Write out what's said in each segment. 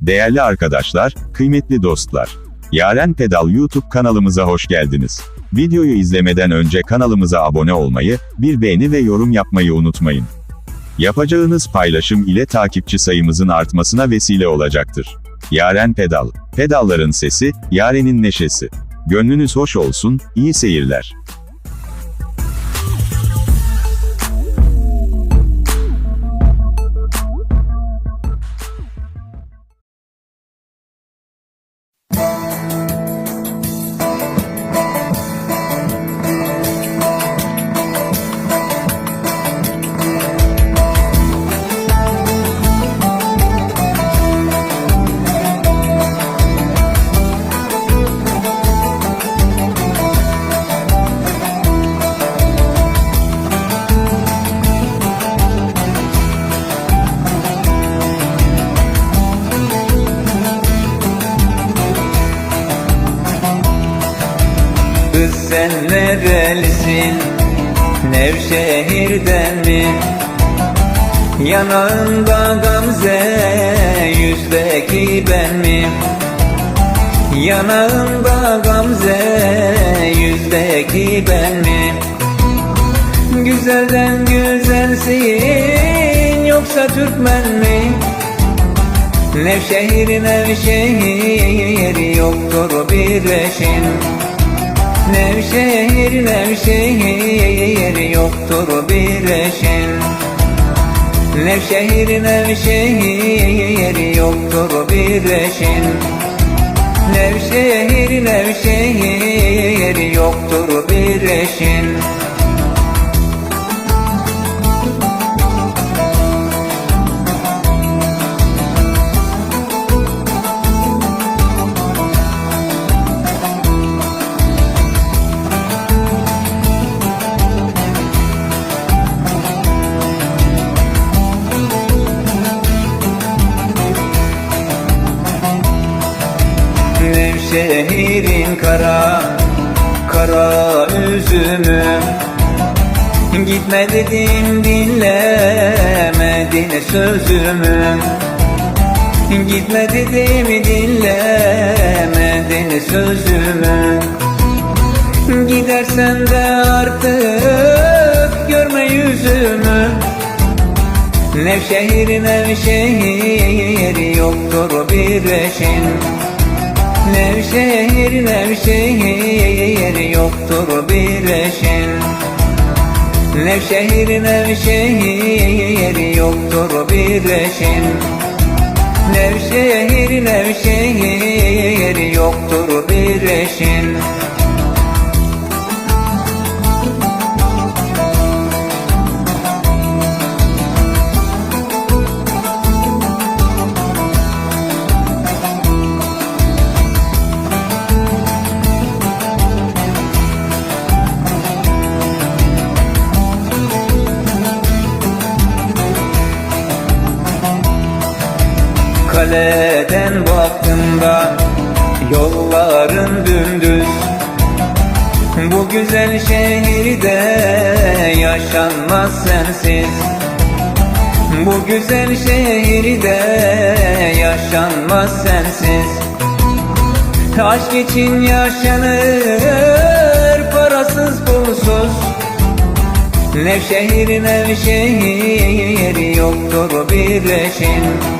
Değerli arkadaşlar, kıymetli dostlar. Yaren Pedal YouTube kanalımıza hoş geldiniz. Videoyu izlemeden önce kanalımıza abone olmayı, bir beğeni ve yorum yapmayı unutmayın. Yapacağınız paylaşım ile takipçi sayımızın artmasına vesile olacaktır. Yaren Pedal. Pedalların sesi, Yaren'in neşesi. Gönlünüz hoş olsun, iyi seyirler. Sen nerelisin? Nevşehir'den mi? Yanağında gamze, yüzdeki ben mi? Yanağında gamze, yüzdeki ben mi? Güzelden güzelsin, yoksa Türkmen mi? Nevşehir, Nevşehir, yoktur bir eşin. Nevşehir, Nevşehir yoktur bir eşin Nevşehir, Nevşehir yoktur bir eşin Nevşehir, Nevşehir yoktur bir eşin Nevşehir'in kara kara üzümü. Gitme dedim dinlemedin sözümü. Gitme dedim dinlemedin sözümü. Gidersen de artık görme yüzümü. Nevşehir Nevşehir yoktur bir eşin Nevşehir Nevşehir yoktur bir eşin Nevşehir Nevşehir yoktur bir eşin Nevşehir Nevşehir yoktur bir eşin Kaleden baktığımda yolların dümdüz? Bu güzel şehirde yaşanmaz sensiz. Bu güzel şehirde yaşanmaz sensiz. Aşk için yaşanır parasız pulsuz. Nevşehir Nevşehir yoktur bir eşin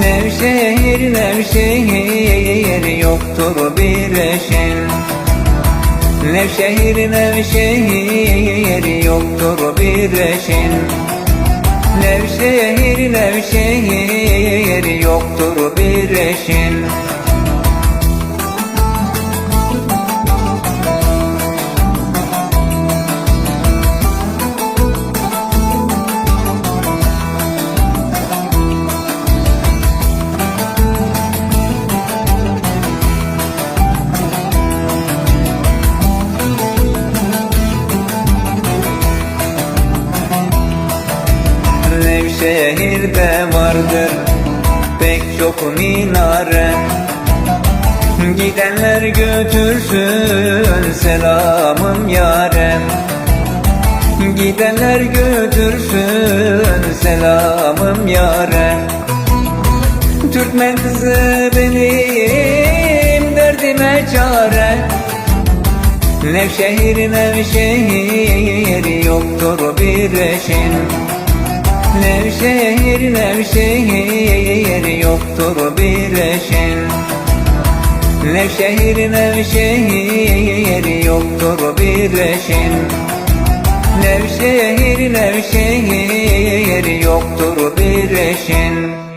Nevşehir Nevşehir yoktur bir eşin Nevşehir Nevşehir yoktur bir eşin Nevşehir Nevşehir yoktur bir eşin Nevşehir'de vardır pek çok minare. Gidenler götürsün selamım yarem Gidenler götürsün selamım yarem Türkmen kızı benim derdime çare. Nevşehir Nevşehir yoktur bir eşin Nevşehir Nevşehir yoktur bir eşin Nevşehir Nevşehir yoktur bir eşin Nevşehir Nevşehir yoktur bir eşin